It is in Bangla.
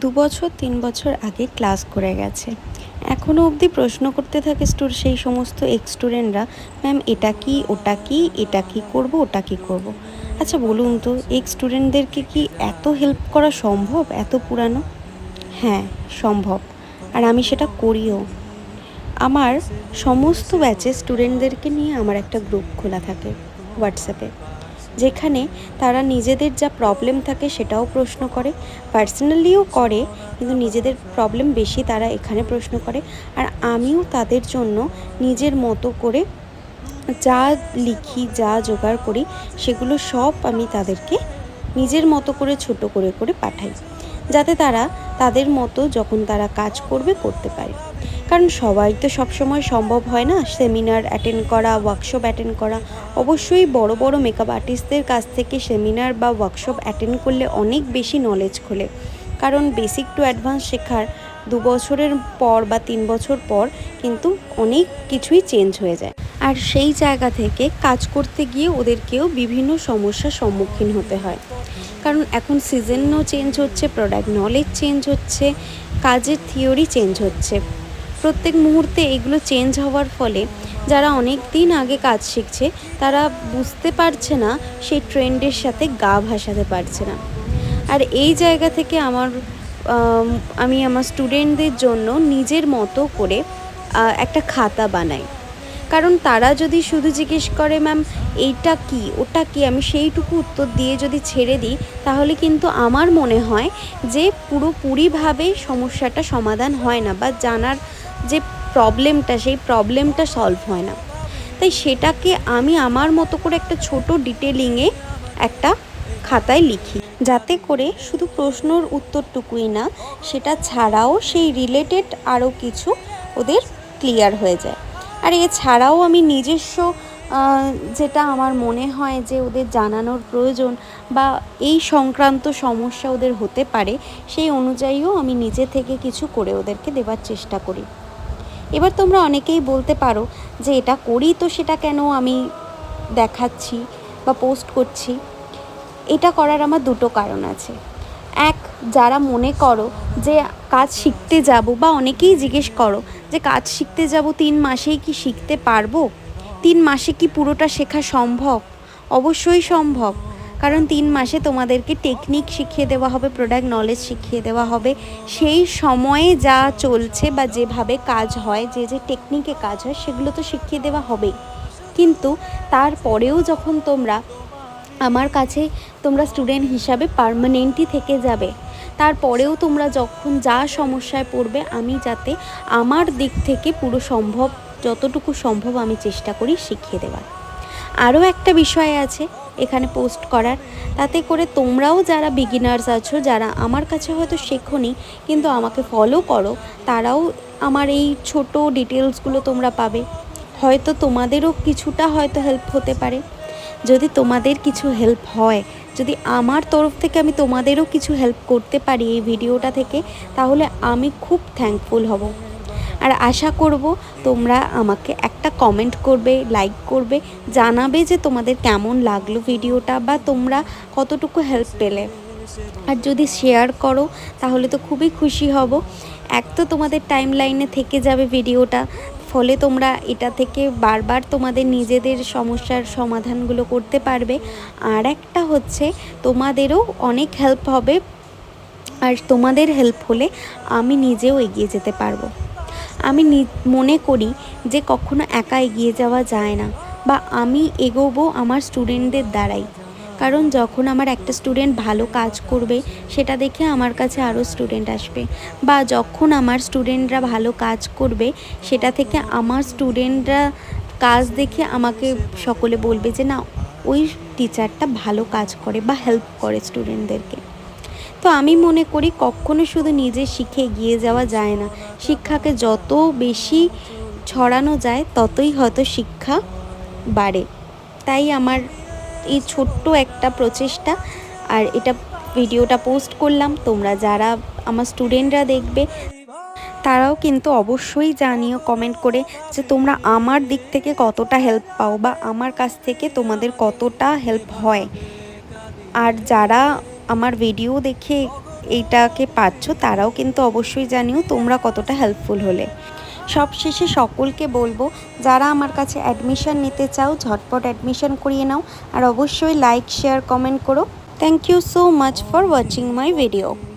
দু বছর তিন বছর আগে ক্লাস করে গেছে। এখনও অবধি প্রশ্ন করতে থাকে সেই সমস্ত এক্স স্টুডেন্টরা ম্যাম, এটা কি, ওটা কি, এটা কি করব, ওটা কি করব? আচ্ছা বলুন তো এক্স স্টুডেন্টদেরকে কি এত হেল্প করা সম্ভব, এত পুরানো? হ্যাঁ সম্ভব। আর আমি সেটা করিও। আমার সমস্ত ব্যাচে স্টুডেন্টদেরকে নিয়ে আমার একটা গ্রুপ খোলা থাকে হোয়াটসঅ্যাপে যেখানে তারা নিজেদের যা প্রবলেম থাকে সেটাও প্রশ্ন করে। পার্সোনালিও করে, কিন্তু নিজেদের প্রবলেম বেশি তারা এখানে প্রশ্ন করে। আর আমিও তাদের জন্য নিজের মতো করে যা লিখি, যা জোগাড় করি, সেগুলো সব আমি তাদেরকে নিজের মতো করে, ছোট করে করে পাঠাই। যাতে তারা তাদের মতো যখন তারা কাজ করবে, করতে পারে। কারণ সবাই তো সবসময় সম্ভব হয় না সেমিনার অ্যাটেন্ড করা ওয়ার্কশপ অ্যাটেন্ড করা। অবশ্যই বড় বড় মেকআপ আর্টিস্টদের কাছ থেকে সেমিনার বা ওয়ার্কশপ অ্যাটেন্ড করলে অনেক বেশি নলেজ খোলে। কারণ বেসিক টু অ্যাডভান্স শেখার দু বছরের পর বা তিন বছর পর কিন্তু অনেক কিছুই চেঞ্জ হয়ে যায়। আর সেই জায়গা থেকে কাজ করতে গিয়ে ওদেরকেও বিভিন্ন সমস্যার সম্মুখীন হতে হয়। কারণ এখন সিজনও চেঞ্জ হচ্ছে প্রোডাক্ট নলেজ চেঞ্জ হচ্ছে, কাজের থিওরি চেঞ্জ হচ্ছে। প্রত্যেক মুহূর্তে এগুলো চেঞ্জ হওয়ার ফলে যারা অনেক দিন আগে কাজ শিখছে, তারা বুঝতে পারছে না সেই ট্রেন্ডের সাথে গা ভাসাতে পারছে না। আর এই জায়গা থেকে আমার, আমি আমার স্টুডেন্টদের জন্য নিজের মতো করে একটা খাতা বানাই। কারণ তারা যদি শুধু জিজ্ঞেস করে, ম্যাম, এইটা কি? ওটা কি? আমি সেইটুকু উত্তর দিয়ে যদি ছেড়ে দিই, তাহলে কিন্তু আমার মনে হয় যে পুরোপুরিভাবে সমস্যাটা সমাধান হয় না বা জানার যে প্রবলেমটা, সেই প্রবলেমটা সলভ হয় না। তাই সেটাকে আমি আমার মতো করে একটা ছোট ডিটেলিংয়ে একটা খাতায় লিখি। যাতে করে শুধু প্রশ্নর উত্তরটুকুই না, সেটা ছাড়াও সেই রিলেটেড আরও কিছু ওদের ক্লিয়ার হয়ে যায়। আর এছাড়াও আমি নিজস্ব যেটা আমার মনে হয় যে ওদের জানানোর প্রয়োজন বা এই সংক্রান্ত সমস্যা ওদের হতে পারে, সেই অনুযায়ীও আমি নিজে থেকে কিছু করে ওদেরকে দেওয়ার চেষ্টা করি। এবার তোমরা অনেকেই বলতে পারো যে এটা করি তো সেটা কেন আমি দেখাচ্ছি বা পোস্ট করছি। এটা করার আমার দুটো কারণ আছে। এক, যারা মনে করো যে কাজ শিখতে যাব বা অনেকেই জিজ্ঞেস করো যে কাজ শিখতে যাব তিন মাসেই কি শিখতে পারব? তিন মাসে কি পুরোটা শেখা সম্ভব? অবশ্যই সম্ভব। কারণ তিন মাসে তোমাদেরকে টেকনিক শিখিয়ে দেওয়া হবে প্রোডাক্ট নলেজ শিখিয়ে দেওয়া হবে। সেই সময়ে যা চলছে বা যেভাবে কাজ হয়, যে যে টেকনিকে কাজ হয়, সেগুলো তো শিখিয়ে দেওয়া হবেই। কিন্তু তারপরেও যখন তোমরা আমার কাছে তোমরা স্টুডেন্ট হিসাবে পার্মানেন্টই থেকে যাবে, তারপরেও তোমরা যখন যা সমস্যায় পড়বে, আমি যাতে আমার দিক থেকে পুরো সম্ভব, যতটুকু সম্ভব আমি চেষ্টা করি শিখিয়ে দেওয়ার। আরও একটা বিষয় আছে এখানে পোস্ট করার। তাতে করে তোমরাও যারা বিগিনার্স আছো, যারা আমার কাছে হয়তো শেখোনি, কিন্তু আমাকে ফলো করো, তারাও আমার এই ছোট ডিটেলসগুলো তোমরা পাবে। হয়তো তোমাদেরও কিছুটা হয়তো হেল্প হতে পারে। যদি তোমাদের কিছু হেল্প হয়, যদি আমার তরফ থেকে আমি তোমাদেরও কিছু হেল্প করতে পারি এই ভিডিওটা থেকে, তাহলে আমি খুব থ্যাঙ্কফুল হব। আর আশা করব তোমরা আমাকে একটা কমেন্ট করবে লাইক করবে, জানাবে যে তোমাদের কেমন লাগল ভিডিওটা বা তোমরা কতটুকু হেল্প পেলে। আর যদি শেয়ার করো, তাহলে তো খুবই খুশি হব। এক তো তোমাদের টাইম লাইনে থেকে যাবে ভিডিওটা ফলে তোমরা এটা থেকে বারবার তোমাদের নিজেদের সমস্যার সমাধানগুলো করতে পারবে। আর একটা হচ্ছে, তোমাদেরও অনেক হেল্প হবে, আর তোমাদের হেল্প হলে আমি নিজেও এগিয়ে যেতে পারব। আমি মনে করি যে কখনো একা এগিয়ে যাওয়া যায় না বা আমি এগোবো আমার স্টুডেন্টদের দ্বারাই। কারণ যখন আমার একটা স্টুডেন্ট ভালো কাজ করবে, সেটা দেখে আমার কাছে আরও স্টুডেন্ট আসবে। বা যখন আমার স্টুডেন্টরা ভালো কাজ করবে, সেটা থেকে আমার স্টুডেন্টরা কাজ দেখে আমাকে সকলে বলবে যে, না, ওই টিচারটা ভালো কাজ করে বা হেল্প করে স্টুডেন্টদেরকে তো আমি মনে করি কখনো শুধু নিজে শিখে এগিয়ে যাওয়া যায় না। শিক্ষাকে যত বেশি ছড়ানো যায়, ততই হয়তো শিক্ষা বাড়ে। তাই আমার এই ছোট্ট একটা প্রচেষ্টা, আর এটা ভিডিওটা পোস্ট করলাম। তোমরা যারা আমার স্টুডেন্টরা দেখবে, তারাও কিন্তু অবশ্যই জানিও, কমেন্ট করে যে তোমরা আমার দিক থেকে কতটা হেল্প পাও বা আমার কাছ থেকে তোমাদের কতটা হেল্প হয়। আর যারা আমার ভিডিও দেখে এইটাকে পাচ্ছ, তারাও কিন্তু অবশ্যই জানিও তোমরা কতটা হেল্পফুল হলে। সবশেষে সকলকে বলব, যারা আমার কাছে অ্যাডমিশন নিতে চাও, ঝটপট অ্যাডমিশন করিয়ে নাও। আর অবশ্যই লাইক শেয়ার কমেন্ট করো। Thank you so much for watching my video